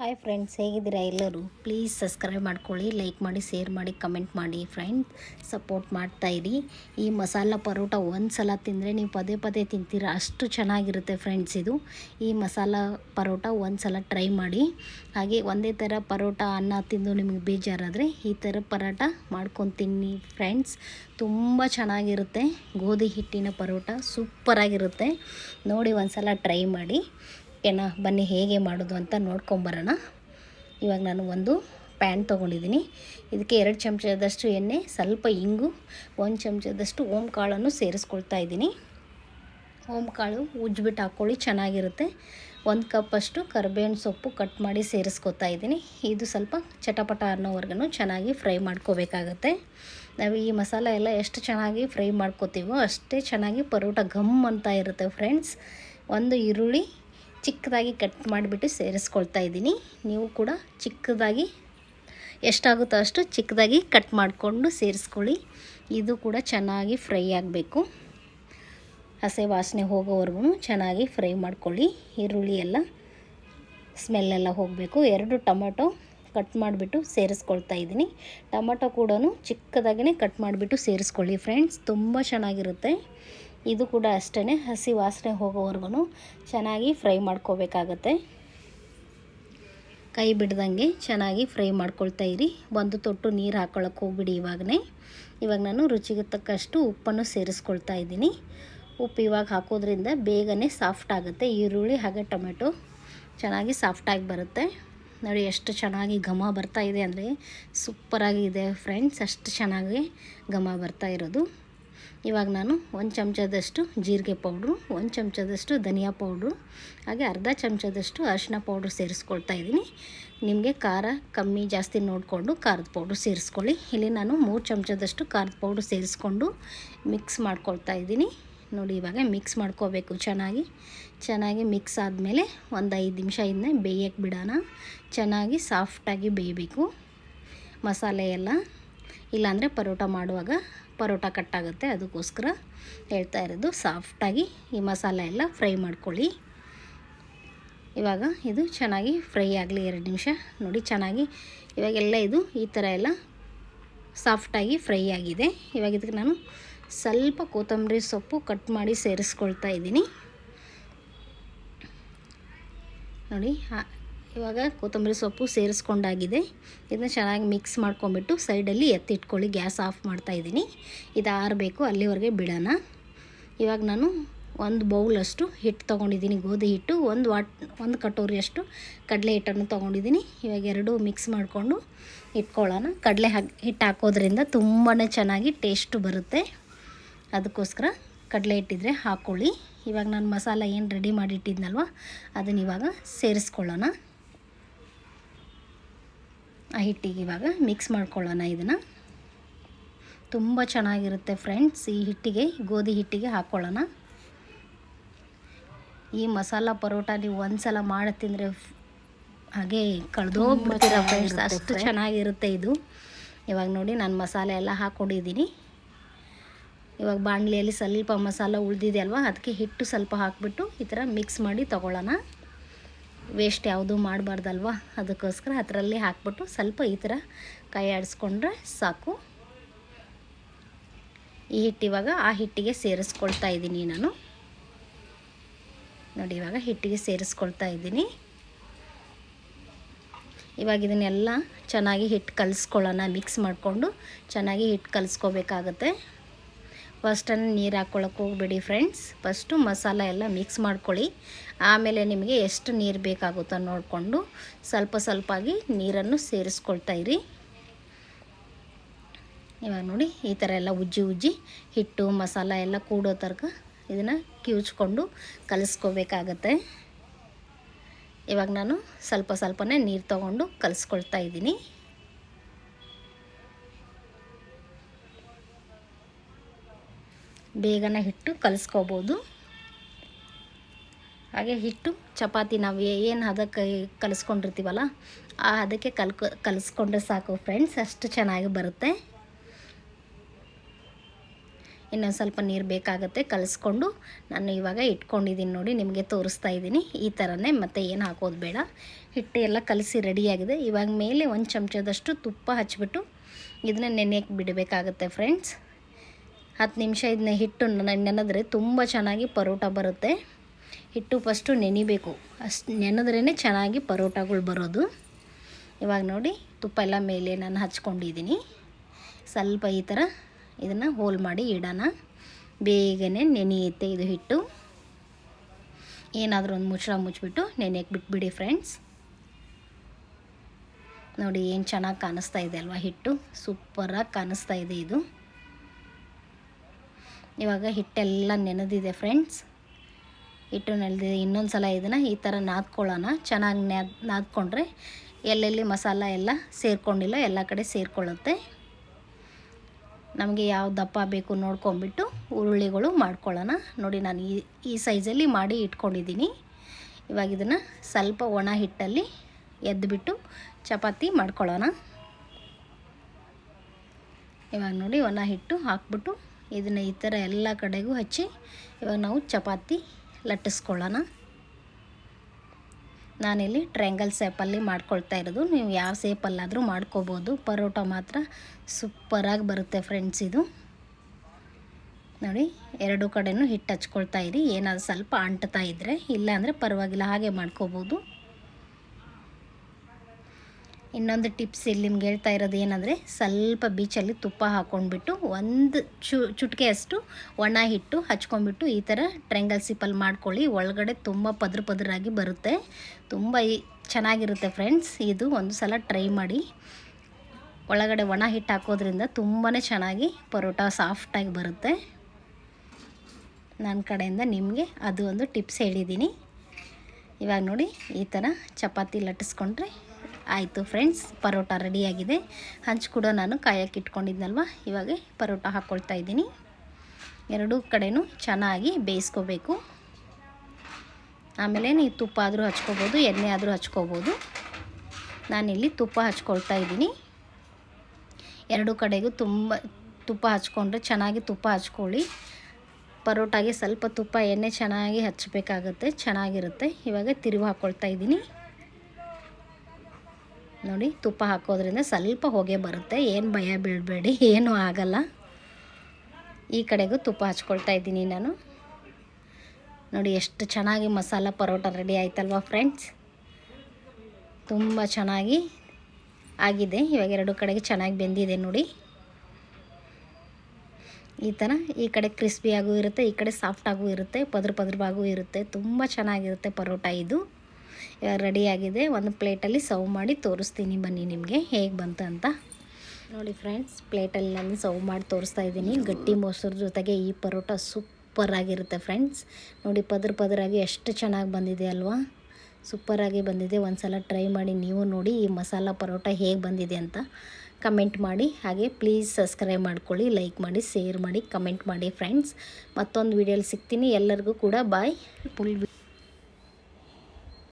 Hi friends ಹೇಗಿದ್ದೀರಾ ಎಲ್ಲರೂ? Please subscribe ಮಾಡ್ಕೊಳ್ಳಿ ಲೈಕ್ ಮಾಡಿ ಶೇರ್ ಮಾಡಿ ಕಮೆಂಟ್ ಮಾಡಿ ಫ್ರೆಂಡ್ ಸಪೋರ್ಟ್ ಮಾಡ್ತಾಯಿರಿ ಈ ಮಸಾಲ ಪರೋಟ ಒಂದು ಸಲ ತಿಂದರೆ ನೀವು ಪದೇ ಪದೇ ತಿಂತೀರಾ? ಅಷ್ಟು ಚೆನ್ನಾಗಿರುತ್ತೆ ಫ್ರೆಂಡ್ಸ್ ಇದು. ಈ ಮಸಾಲ ಪರೋಟ ಒಂದು ಸಲ ಟ್ರೈ ಮಾಡಿ. ಹಾಗೆ ಒಂದೇ ಥರ ಪರೋಟ ಅನ್ನ ತಿಂದು ನಿಮಗೆ ಬೇಜಾರಾದರೆ ಈ ಥರ ಪರೋಟ ಮಾಡ್ಕೊಂಡು ತಿನ್ನಿ ಫ್ರೆಂಡ್ಸ್ ತುಂಬ ಚೆನ್ನಾಗಿರುತ್ತೆ. ಗೋಧಿ ಹಿಟ್ಟಿನ ಪರೋಟ ಸೂಪರಾಗಿರುತ್ತೆ. ನೋಡಿ ಒಂದು ಸಲ ಟ್ರೈ ಮಾಡಿ. ಓಕೆನಾ? ಬನ್ನಿ, ಹೇಗೆ ಮಾಡೋದು ಅಂತ ನೋಡ್ಕೊಂಬರೋಣ. ಇವಾಗ ನಾನು ಒಂದು ಪ್ಯಾನ್ ತೊಗೊಂಡಿದ್ದೀನಿ. ಇದಕ್ಕೆ ಎರಡು ಚಮಚದಷ್ಟು ಎಣ್ಣೆ, ಸ್ವಲ್ಪ ಇಂಗು, ಒಂದು ಚಮಚದಷ್ಟು ಓಮ್ ಕಾಳನ್ನು ಸೇರಿಸ್ಕೊಳ್ತಾ ಇದ್ದೀನಿ. ಓಮ್ ಕಾಳು ಉಜ್ಬಿಟ್ಟು ಹಾಕ್ಕೊಳ್ಳಿ ಚೆನ್ನಾಗಿರುತ್ತೆ. ಒಂದು ಕಪ್ಪಷ್ಟು ಕರಿಬೇವಿನ ಸೊಪ್ಪು ಕಟ್ ಮಾಡಿ ಸೇರಿಸ್ಕೊತಾ ಇದ್ದೀನಿ. ಇದು ಸ್ವಲ್ಪ ಚಟಪಟ ಅನ್ನೋವರೆಗೂ ಚೆನ್ನಾಗಿ ಫ್ರೈ ಮಾಡ್ಕೋಬೇಕಾಗತ್ತೆ. ನಾವು ಈ ಮಸಾಲೆ ಎಲ್ಲ ಎಷ್ಟು ಚೆನ್ನಾಗಿ ಫ್ರೈ ಮಾಡ್ಕೋತೀವೋ ಅಷ್ಟೇ ಚೆನ್ನಾಗಿ ಪರೋಟ ಘಮ್ ಅಂತ ಇರುತ್ತೆ, ಫ್ರೆಂಡ್ಸ್. ಒಂದು ಈರುಳ್ಳಿ ಚಿಕ್ಕದಾಗಿ ಕಟ್ ಮಾಡಿಬಿಟ್ಟು ಸೇರಿಸ್ಕೊಳ್ತಾ ಇದ್ದೀನಿ. ನೀವು ಕೂಡ ಚಿಕ್ಕದಾಗಿ ಎಷ್ಟಾಗುತ್ತೋ ಅಷ್ಟು ಚಿಕ್ಕದಾಗಿ ಕಟ್ ಮಾಡಿಕೊಂಡು ಸೇರಿಸ್ಕೊಳ್ಳಿ. ಇದು ಕೂಡ ಚೆನ್ನಾಗಿ ಫ್ರೈ ಆಗಬೇಕು. ಹಸೆ ವಾಸನೆ ಹೋಗೋವರೆಗೂ ಚೆನ್ನಾಗಿ ಫ್ರೈ ಮಾಡ್ಕೊಳ್ಳಿ. ಈರುಳ್ಳಿ ಎಲ್ಲ ಸ್ಮೆಲ್ಲೆಲ್ಲ ಹೋಗಬೇಕು. ಎರಡು ಟೊಮೊಟೊ ಕಟ್ ಮಾಡಿಬಿಟ್ಟು ಸೇರಿಸ್ಕೊಳ್ತಾ ಇದ್ದೀನಿ. ಟೊಮೊಟೊ ಕೂಡ ಚಿಕ್ಕದಾಗಿಯೇ ಕಟ್ ಮಾಡಿಬಿಟ್ಟು ಸೇರಿಸ್ಕೊಳ್ಳಿ ಫ್ರೆಂಡ್ಸ್. ತುಂಬ ಚೆನ್ನಾಗಿರುತ್ತೆ. ಇದು ಕೂಡ ಅಷ್ಟೇ ಹಸಿ ವಾಸನೆ ಹೋಗೋವರೆಗೂ ಚೆನ್ನಾಗಿ ಫ್ರೈ ಮಾಡ್ಕೋಬೇಕಾಗತ್ತೆ. ಕೈ ಬಿಡ್ದಂಗೆ ಚೆನ್ನಾಗಿ ಫ್ರೈ ಮಾಡ್ಕೊಳ್ತಾ ಇರಿ. ಒಂದು ತೊಟ್ಟು ನೀರು ಹಾಕ್ಕೊಳಕ್ಕೆ ಹೋಗ್ಬಿಡಿ ಇವಾಗನೇ. ಇವಾಗ ನಾನು ರುಚಿಗೆ ತಕ್ಕಷ್ಟು ಉಪ್ಪನ್ನು ಸೇರಿಸ್ಕೊಳ್ತಾ ಇದ್ದೀನಿ. ಉಪ್ಪು ಇವಾಗ ಹಾಕೋದ್ರಿಂದ ಬೇಗನೆ ಸಾಫ್ಟ್ ಆಗುತ್ತೆ. ಈರುಳ್ಳಿ ಹಾಗೆ ಟೊಮೆಟೊ ಚೆನ್ನಾಗಿ ಸಾಫ್ಟಾಗಿ ಬರುತ್ತೆ. ನೋಡಿ ಎಷ್ಟು ಚೆನ್ನಾಗಿ ಘಮ ಬರ್ತಾ ಇದೆ ಅಂದರೆ ಸೂಪರಾಗಿದೆ ಫ್ರೆಂಡ್ಸ್. ಅಷ್ಟು ಚೆನ್ನಾಗಿ ಘಮ ಬರ್ತಾ ಇರೋದು. ಇವಾಗ ನಾನು ಒಂದು ಚಮಚದಷ್ಟು ಜೀರಿಗೆ ಪೌಡ್ರು, ಒಂದು ಚಮಚದಷ್ಟು ಧನಿಯಾ ಪೌಡ್ರು, ಹಾಗೆ ಅರ್ಧ ಚಮಚದಷ್ಟು ಅರಿಶಿನ ಪೌಡ್ರು ಸೇರಿಸ್ಕೊಳ್ತಾ ಇದ್ದೀನಿ. ನಿಮಗೆ ಖಾರ ಕಮ್ಮಿ ಜಾಸ್ತಿ ನೋಡಿಕೊಂಡು ಖಾರದ ಪೌಡ್ರು ಸೇರಿಸ್ಕೊಳ್ಳಿ. ಇಲ್ಲಿ ನಾನು ಮೂರು ಚಮಚದಷ್ಟು ಖಾರದ ಪೌಡ್ರು ಸೇರಿಸ್ಕೊಂಡು ಮಿಕ್ಸ್ ಮಾಡ್ಕೊಳ್ತಾ ಇದ್ದೀನಿ. ನೋಡಿ, ಇವಾಗ ಮಿಕ್ಸ್ ಮಾಡ್ಕೋಬೇಕು ಚೆನ್ನಾಗಿ. ಚೆನ್ನಾಗಿ ಮಿಕ್ಸ್ ಆದಮೇಲೆ ಒಂದು ಐದು ನಿಮಿಷ ಇದನ್ನೇ ಬೇಯಕ್ಕೆ ಬಿಡೋಣ. ಚೆನ್ನಾಗಿ ಸಾಫ್ಟಾಗಿ ಬೇಯಬೇಕು. ಮಸಾಲೆ ಎಲ್ಲ ಇಲ್ಲಾಂದರೆ ಪರೋಟ ಮಾಡುವಾಗ ಪರೋಟ ಕಟ್ಟಾಗುತ್ತೆ, ಅದಕ್ಕೋಸ್ಕರ ಹೇಳ್ತಾ ಇರೋದು ಸಾಫ್ಟಾಗಿ ಈ ಮಸಾಲೆ ಎಲ್ಲ ಫ್ರೈ ಮಾಡ್ಕೊಳ್ಳಿ. ಇವಾಗ ಇದು ಚೆನ್ನಾಗಿ ಫ್ರೈ ಆಗಲಿ ಎರಡು ನಿಮಿಷ, ನೋಡಿ ಚೆನ್ನಾಗಿ. ಇವಾಗೆಲ್ಲ ಇದು ಈ ಥರ ಎಲ್ಲ ಸಾಫ್ಟಾಗಿ ಫ್ರೈ ಆಗಿದೆ. ಇವಾಗ ಇದಕ್ಕೆ ನಾನು ಸ್ವಲ್ಪ ಕೊತ್ತಂಬರಿ ಸೊಪ್ಪು ಕಟ್ ಮಾಡಿ ಸೇರಿಸ್ಕೊಳ್ತಾ ಇದ್ದೀನಿ. ನೋಡಿ ಇವಾಗ ಕೊತ್ತಂಬರಿ ಸೊಪ್ಪು ಸೇರಿಸ್ಕೊಂಡಾಗಿದೆ. ಇದನ್ನ ಚೆನ್ನಾಗಿ ಮಿಕ್ಸ್ ಮಾಡ್ಕೊಂಬಿಟ್ಟು ಸೈಡಲ್ಲಿ ಎತ್ತಿಟ್ಕೊಳ್ಳಿ, ಗ್ಯಾಸ್ ಆಫ್ ಮಾಡ್ತಾಯಿದ್ದೀನಿ ಇದು ಆರಬೇಕು, ಅಲ್ಲಿವರೆಗೆ ಬಿಡೋಣ. ಇವಾಗ ನಾನು ಒಂದು ಬೌಲಷ್ಟು ಹಿಟ್ಟು ತೊಗೊಂಡಿದ್ದೀನಿ, ಗೋಧಿ ಹಿಟ್ಟು. ಒಂದು ವಾಟ್, ಒಂದು ಕಟೋರಿಯಷ್ಟು ಕಡಲೆ ಹಿಟ್ಟನ್ನು ತೊಗೊಂಡಿದ್ದೀನಿ. ಇವಾಗ ಎರಡೂ ಮಿಕ್ಸ್ ಮಾಡಿಕೊಂಡು ಇಟ್ಕೊಳ್ಳೋಣ. ಕಡಲೆ ಹಾಕಿ, ಹಿಟ್ಟು ಹಾಕೋದ್ರಿಂದ ತುಂಬಾ ಚೆನ್ನಾಗಿ ಟೇಸ್ಟು ಬರುತ್ತೆ. ಅದಕ್ಕೋಸ್ಕರ ಕಡಲೆ ಹಿಟ್ಟಿದ್ರೆ ಹಾಕ್ಕೊಳ್ಳಿ ಇವಾಗ ನಾನು ಮಸಾಲ ಏನು ರೆಡಿ ಮಾಡಿಟ್ಟಿದ್ನಲ್ವ, ಅದನ್ನ ಇವಾಗ ಸೇರಿಸ್ಕೊಳ್ಳೋಣ. ಆ ಹಿಟ್ಟಿಗೆ ಇವಾಗ ಮಿಕ್ಸ್ ಮಾಡ್ಕೊಳ್ಳೋಣ ಇದನ್ನು. ತುಂಬ ಚೆನ್ನಾಗಿರುತ್ತೆ ಫ್ರೆಂಡ್ಸ್ ಈ ಹಿಟ್ಟಿಗೆ ಗೋಧಿ ಹಿಟ್ಟಿಗೆ ಹಾಕ್ಕೊಳ್ಳೋಣ ಈ ಮಸಾಲ ಪರೋಟ ನೀವು ಒಂದು ಸಲ ಮಾಡಿ ತಿಂದರೆ ಹಾಗೆ ಕಳೆದೋಗ್ಬಿಡ್ತೀರ ಫ್ರೆಂಡ್ಸ್ ಅಷ್ಟು ಚೆನ್ನಾಗಿರುತ್ತೆ ಇದು. ಇವಾಗ ನೋಡಿ ನಾನು ಮಸಾಲೆ ಎಲ್ಲ ಹಾಕ್ಕೊಂಡಿದ್ದೀನಿ ಇವಾಗ ಬಾಣಲಿಯಲ್ಲಿ ಸ್ವಲ್ಪ ಮಸಾಲ ಉಳಿದಿದೆ ಅಲ್ವಾ ಅದಕ್ಕೆ ಹಿಟ್ಟು ಸ್ವಲ್ಪ ಹಾಕಿಬಿಟ್ಟು ಈ ಥರ ಮಿಕ್ಸ್ ಮಾಡಿ ತೊಗೊಳ್ಳೋಣ. ವೇಸ್ಟ್ ಯಾವುದೂ ಮಾಡಬಾರ್ದಲ್ವ? ಅದಕ್ಕೋಸ್ಕರ ಅದರಲ್ಲಿ ಹಾಕ್ಬಿಟ್ಟು ಸ್ವಲ್ಪ ಈ ಥರ ಕೈ ಆಡಿಸ್ಕೊಂಡ್ರೆ ಸಾಕು. ಈ ಹಿಟ್ಟು ಇವಾಗ ಆ ಹಿಟ್ಟಿಗೆ ಸೇರಿಸ್ಕೊಳ್ತಾ ಇದ್ದೀನಿ ನಾನು. ನೋಡಿ, ಇವಾಗ ಹಿಟ್ಟಿಗೆ ಸೇರಿಸ್ಕೊಳ್ತಾ ಇದ್ದೀನಿ. ಇವಾಗ ಇದನ್ನೆಲ್ಲ ಚೆನ್ನಾಗಿ ಹಿಟ್ಟು ಕಲಿಸ್ಕೊಳ್ಳೋಣ, ಮಿಕ್ಸ್ ಮಾಡಿಕೊಂಡು ಚೆನ್ನಾಗಿ ಹಿಟ್ಟು ಕಲಿಸ್ಕೋಬೇಕಾಗತ್ತೆ. ಫಸ್ಟನ್ನು ನೀರು ಹಾಕ್ಕೊಳಕ್ಕೆ ಹೋಗ್ಬೇಡಿ ಫ್ರೆಂಡ್ಸ್. ಫಸ್ಟು ಮಸಾಲ ಎಲ್ಲ ಮಿಕ್ಸ್ ಮಾಡ್ಕೊಳ್ಳಿ. ಆಮೇಲೆ ನಿಮಗೆ ಎಷ್ಟು ನೀರು ಬೇಕಾಗುತ್ತೋ ನೋಡಿಕೊಂಡು ಸ್ವಲ್ಪ ಸ್ವಲ್ಪಾಗಿ ನೀರನ್ನು ಸೇರಿಸ್ಕೊಳ್ತಾ ಇರಿ. ಇವಾಗ ನೋಡಿ, ಈ ಥರ ಎಲ್ಲ ಉಜ್ಜಿ ಉಜ್ಜಿ ಹಿಟ್ಟು, ಮಸಾಲ ಎಲ್ಲ ಕೂಡೋ ತನಕ ಇದನ್ನು ಕಿವುಚ್ಕೊಂಡು ಕಲಿಸ್ಕೋಬೇಕಾಗತ್ತೆ. ಇವಾಗ ನಾನು ಸ್ವಲ್ಪ ಸ್ವಲ್ಪನೇ ನೀರು ತೊಗೊಂಡು ಕಲಿಸ್ಕೊಳ್ತಾ ಇದ್ದೀನಿ. ಬೇಗನೆ ಹಿಟ್ಟು ಕಲಿಸ್ಕೋಬೋದು. ಹಾಗೆ ಹಿಟ್ಟು, ಚಪಾತಿ ನಾವು ಏನು ಅದಕ್ಕೆ ಕಲಿಸ್ಕೊಂಡಿರ್ತೀವಲ್ಲ, ಆ ಅದಕ್ಕೆ ಕಲ್ಕೊ ಕಲಿಸ್ಕೊಂಡ್ರೆ ಸಾಕು ಫ್ರೆಂಡ್ಸ್ ಅಷ್ಟು ಚೆನ್ನಾಗಿ ಬರುತ್ತೆ. ಇನ್ನೊಂದು ಸ್ವಲ್ಪ ನೀರು ಬೇಕಾಗುತ್ತೆ, ಕಲಿಸ್ಕೊಂಡು ನಾನು ಇವಾಗ ಇಟ್ಕೊಂಡಿದ್ದೀನಿ ನೋಡಿ, ನಿಮಗೆ ತೋರಿಸ್ತಾ ಇದ್ದೀನಿ ಈ ಥರನೇ ಮತ್ತೆ ಏನು ಹಾಕೋದು ಬೇಡ. ಹಿಟ್ಟು ಎಲ್ಲ ಕಲಸಿ ರೆಡಿಯಾಗಿದೆ ಇವಾಗ ಮೇಲೆ ಒಂದು ಚಮಚದಷ್ಟು ತುಪ್ಪ ಹಚ್ಚಿಬಿಟ್ಟು ಇದನ್ನ ನೆನೆಯಕ್ಕೆ ಬಿಡಬೇಕಾಗುತ್ತೆ ಫ್ರೆಂಡ್ಸ್ ಹತ್ತು ನಿಮಿಷ ಇದನ್ನ ಹಿಟ್ಟು ನೆನೆದ್ರೆ ತುಂಬ ಚೆನ್ನಾಗಿ ಪರೋಟ ಬರುತ್ತೆ. ಹಿಟ್ಟು ಫಸ್ಟು ನೆನಿಬೇಕು. ಅಷ್ಟು ನೆನೆದ್ರೇ ಚೆನ್ನಾಗಿ ಪರೋಟಗಳು ಬರೋದು. ಇವಾಗ ನೋಡಿ, ತುಪ್ಪ ಎಲ್ಲ ಮೇಲೆ ನಾನು ಹಚ್ಕೊಂಡಿದ್ದೀನಿ. ಸ್ವಲ್ಪ ಈ ಥರ ಇದನ್ನು ಹೋಲ್ ಮಾಡಿ ಇಡೋಣ. ಬೇಗನೆ ನೆನೆಯುತ್ತೆ ಇದು ಹಿಟ್ಟು. ಏನಾದರೂ ಒಂದು ಮುಚ್ಚಳ ಮುಚ್ಚಿಬಿಟ್ಟು ನೆನೆಯಕ್ಕೆ ಬಿಟ್ಬಿಡಿ ಫ್ರೆಂಡ್ಸ್ ನೋಡಿ ಏನು ಚೆನ್ನಾಗಿ ಕಾಣಿಸ್ತಾ ಇದೆ ಅಲ್ವಾ ಹಿಟ್ಟು? ಸೂಪರಾಗಿ ಕಾಣಿಸ್ತಾ ಇದೆ ಇದು. ಇವಾಗ ಹಿಟ್ಟೆಲ್ಲ ನೆನೆದಿದೆ ಫ್ರೆಂಡ್ಸ್ ಹಿಟ್ಟು ನೆನೆದಿದೆ. ಇನ್ನೊಂದು ಸಲ ಇದನ್ನು ಈ ಥರ ನಾದ್ಕೊಳ್ಳೋಣ. ಚೆನ್ನಾಗಿ ನಾದ್ ನಾದ್ಕೊಂಡ್ರೆ ಎಲ್ಲೆಲ್ಲಿ ಮಸಾಲ ಎಲ್ಲ ಸೇರ್ಕೊಂಡಿಲ್ಲ, ಎಲ್ಲ ಕಡೆ ಸೇರಿಕೊಳ್ಳುತ್ತೆ. ನಮಗೆ ಯಾವ ದಪ್ಪ ಬೇಕು ನೋಡ್ಕೊಂಬಿಟ್ಟು ಉರುಳಿಗಳು ಮಾಡ್ಕೊಳ್ಳೋಣ. ನೋಡಿ ನಾನು ಈ ಈ ಸೈಜಲ್ಲಿ ಮಾಡಿ ಇಟ್ಕೊಂಡಿದ್ದೀನಿ. ಇವಾಗ ಇದನ್ನು ಸ್ವಲ್ಪ ಒಣ ಹಿಟ್ಟಲ್ಲಿ ಎದ್ದುಬಿಟ್ಟು ಚಪಾತಿ ಮಾಡ್ಕೊಳ್ಳೋಣ. ಇವಾಗ ನೋಡಿ ಒಣ ಹಿಟ್ಟು ಹಾಕ್ಬಿಟ್ಟು ಇದನ್ನು ಈ ಥರ ಎಲ್ಲ ಕಡೆಗೂ ಹಚ್ಚಿ ಇವಾಗ ನಾವು ಚಪಾತಿ ಲಟ್ಟಿಸ್ಕೊಳ್ಳೋಣ. ನಾನಿಲ್ಲಿ ಟ್ರ್ಯಾಂಗಲ್ ಸೇಪಲ್ಲಿ ಮಾಡ್ಕೊಳ್ತಾ ಇರೋದು. ನೀವು ಯಾವ ಸೇಪಲ್ಲಾದರೂ ಮಾಡ್ಕೋಬೋದು. ಪರೋಟ ಮಾತ್ರ ಸೂಪರಾಗಿ ಬರುತ್ತೆ ಫ್ರೆಂಡ್ಸ್ ಇದು. ನೋಡಿ, ಎರಡು ಕಡೆಯೂ ಹಿಟ್ಟು ಹಚ್ಕೊಳ್ತಾ ಇರಿ. ಏನಾದರೂ ಸ್ವಲ್ಪ ಅಂಟ್ತಾ ಇದ್ದರೆ ಇಲ್ಲಾಂದರೆ ಪರವಾಗಿಲ್ಲ, ಹಾಗೆ ಮಾಡ್ಕೋಬೋದು. ಇನ್ನೊಂದು ಟಿಪ್ಸ್ ಇಲ್ಲಿ ನಿಮ್ಗೆ ಹೇಳ್ತಾ ಇರೋದು ಏನಂದರೆ, ಸ್ವಲ್ಪ ಬೀಚಲ್ಲಿ ತುಪ್ಪ ಹಾಕ್ಕೊಂಡ್ಬಿಟ್ಟು ಒಂದು ಚು, ಚುಟ್ಕೆಯಷ್ಟು ಒಣ ಹಿಟ್ಟು ಹಚ್ಕೊಂಡ್ಬಿಟ್ಟು ಈ ಥರ ಟ್ರ್ಯಾಂಗಲ್ ಸಿಪ್ಪಲ್ಲಿ ಮಾಡ್ಕೊಳ್ಳಿ. ಒಳಗಡೆ ತುಂಬ ಪದ್ರ ಪದರಾಗಿ ಬರುತ್ತೆ. ತುಂಬ ಚೆನ್ನಾಗಿರುತ್ತೆ ಫ್ರೆಂಡ್ಸ್ ಇದು ಒಂದು ಸಲ ಟ್ರೈ ಮಾಡಿ. ಒಳಗಡೆ ಒಣ ಹಿಟ್ಟು ಹಾಕೋದ್ರಿಂದ ತುಂಬಾ ಚೆನ್ನಾಗಿ ಪರೋಟ ಸಾಫ್ಟಾಗಿ ಬರುತ್ತೆ. ನನ್ನ ಕಡೆಯಿಂದ ನಿಮಗೆ ಅದು ಒಂದು ಟಿಪ್ಸ್ ಹೇಳಿದ್ದೀನಿ. ಇವಾಗ ನೋಡಿ, ಈ ಥರ ಚಪಾತಿ ಲಟ್ಟಿಸ್ಕೊಂಡ್ರೆ ಆಯಿತು ಫ್ರೆಂಡ್ಸ್, ಪರೋಟ ರೆಡಿಯಾಗಿದೆ. ಹಂಚು ಕೂಡ ನಾನು ಕಾಯಕ್ಕೆ ಇಟ್ಕೊಂಡಿದ್ನಲ್ವ? ಇವಾಗ ಪರೋಟ ಹಾಕ್ಕೊಳ್ತಾ ಇದ್ದೀನಿ. ಎರಡೂ ಕಡೆನೂ ಚೆನ್ನಾಗಿ ಬೇಯಿಸ್ಕೋಬೇಕು. ಆಮೇಲೆ ನೀವು ತುಪ್ಪ ಆದರೂ ಹಚ್ಕೋಬೋದು, ಎಣ್ಣೆ ಆದರೂ ಹಚ್ಕೋಬೋದು. ನಾನಿಲ್ಲಿ ತುಪ್ಪ ಹಚ್ಕೊಳ್ತಾ ಇದ್ದೀನಿ. ಎರಡೂ ಕಡೆಗೂ ತುಂಬ ತುಪ್ಪ ಹಚ್ಕೊಂಡ್ರೆ ಚೆನ್ನಾಗಿ ತುಪ್ಪ ಹಚ್ಕೊಳ್ಳಿ. ಪರೋಟಾಗೆ ಸ್ವಲ್ಪ ತುಪ್ಪ, ಎಣ್ಣೆ ಚೆನ್ನಾಗಿ ಹಚ್ಚಬೇಕಾಗುತ್ತೆ, ಚೆನ್ನಾಗಿರುತ್ತೆ. ಇವಾಗ ತಿರುವು ಹಾಕ್ಕೊಳ್ತಾ ಇದ್ದೀನಿ. ನೋಡಿ, ತುಪ್ಪ ಹಾಕೋದ್ರಿಂದ ಸ್ವಲ್ಪ ಹೊಗೆ ಬರುತ್ತೆ. ಏನು ಭಯ ಬೀಳಬೇಡಿ, ಏನೂ ಆಗಲ್ಲ. ಈ ಕಡೆಗೂ ತುಪ್ಪ ಹಚ್ಕೊಳ್ತಾ ಇದ್ದೀನಿ ನಾನು. ನೋಡಿ, ಎಷ್ಟು ಚೆನ್ನಾಗಿ ಮಸಾಲ ಪರೋಟ ರೆಡಿ ಆಯ್ತಲ್ವಾ ಫ್ರೆಂಡ್ಸ್ ತುಂಬ ಚೆನ್ನಾಗಿ ಆಗಿದೆ. ಇವಾಗ ಎರಡು ಕಡೆಗೆ ಚೆನ್ನಾಗಿ ಬೆಂದಿದೆ ನೋಡಿ. ಈ ಥರ ಈ ಕಡೆ ಕ್ರಿಸ್ಪಿಯಾಗೂ ಇರುತ್ತೆ, ಈ ಕಡೆ ಸಾಫ್ಟಾಗೂ ಇರುತ್ತೆ, ಪದ್ರ ಪದ್ರವಾಗೂ ಇರುತ್ತೆ. ತುಂಬ ಚೆನ್ನಾಗಿರುತ್ತೆ ಪರೋಟ ಇದು. ರೆಡಿಯಾಗಿದೆ ಒಂದು ಪ್ಲೇಟಲ್ಲಿ ಸರ್ವ್ ಮಾಡಿ ತೋರಿಸ್ತೀನಿ ಬನ್ನಿ ನಿಮಗೆ. ಹೇಗೆ ಬಂತು ಅಂತ. ನೋಡಿ ಫ್ರೆಂಡ್ಸ್ ಪ್ಲೇಟಲ್ಲಿ ನಾನು ಸರ್ವ್ ಮಾಡಿ ತೋರಿಸ್ತಾ ಇದ್ದೀನಿ. ಗಟ್ಟಿ ಮೊಸರು ಜೊತೆಗೆ ಈ ಪರೋಟ ಸೂಪರಾಗಿರುತ್ತೆ ಫ್ರೆಂಡ್ಸ್ ನೋಡಿ ಪದರ ಪದರಾಗಿ ಎಷ್ಟು ಚೆನ್ನಾಗಿ ಬಂದಿದೆ ಅಲ್ವಾ. ಸೂಪರಾಗಿ ಬಂದಿದೆ. ಒಂದು ಸಲ ಟ್ರೈ ಮಾಡಿ ನೀವು ನೋಡಿ ಈ ಮಸಾಲ ಪರೋಟ ಹೇಗೆ ಬಂದಿದೆ ಅಂತ. ಕಮೆಂಟ್ ಮಾಡಿ. ಹಾಗೆ ಪ್ಲೀಸ್ ಸಬ್ಸ್ಕ್ರೈಬ್ ಮಾಡ್ಕೊಳ್ಳಿ ಲೈಕ್ ಮಾಡಿ ಶೇರ್ ಮಾಡಿ ಕಮೆಂಟ್ ಮಾಡಿ ಫ್ರೆಂಡ್ಸ್ ಮತ್ತೊಂದು ವೀಡಿಯೋಲಿ ಸಿಗ್ತೀನಿ. ಎಲ್ಲರಿಗೂ ಕೂಡ ಬಾಯ್ ಫುಲ್